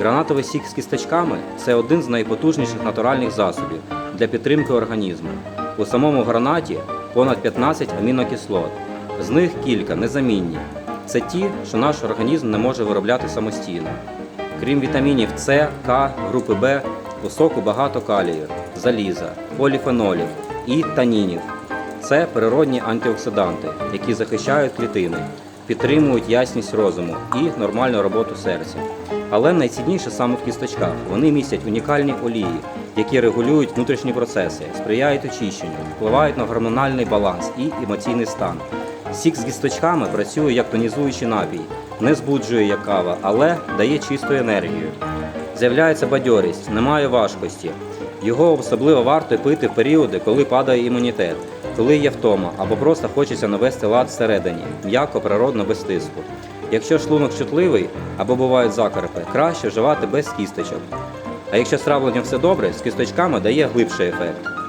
Гранатовий сік з кісточками це один з найпотужніших натуральних засобів для підтримки організму. У самому гранаті понад 15 амінокислот. З них кілька незамінні. Це ті, що наш організм не може виробляти самостійно. Крім вітамінів С, К, групи Б, у соку багато калію, заліза, поліфенолів і танінів. Це природні антиоксиданти, які захищають клітини, підтримують ясність розуму і нормальну роботу серця. Але найцінніше саме в кісточках. Вони містять унікальні олії, які регулюють внутрішні процеси, сприяють очищенню, впливають на гормональний баланс і емоційний стан. Сік з кісточками працює як тонізуючий напій, не збуджує як кава, але дає чисту енергію. З'являється бадьорість, немає важкості. Його особливо варто пити в періоди, коли падає імунітет, коли є втома або просто хочеться навести лад всередині, м'яко, природно, без тиску. Якщо шлунок чутливий або бувають закарпи, краще вживати без кісточок. А якщо з травленням все добре, з кісточками дає глибший ефект.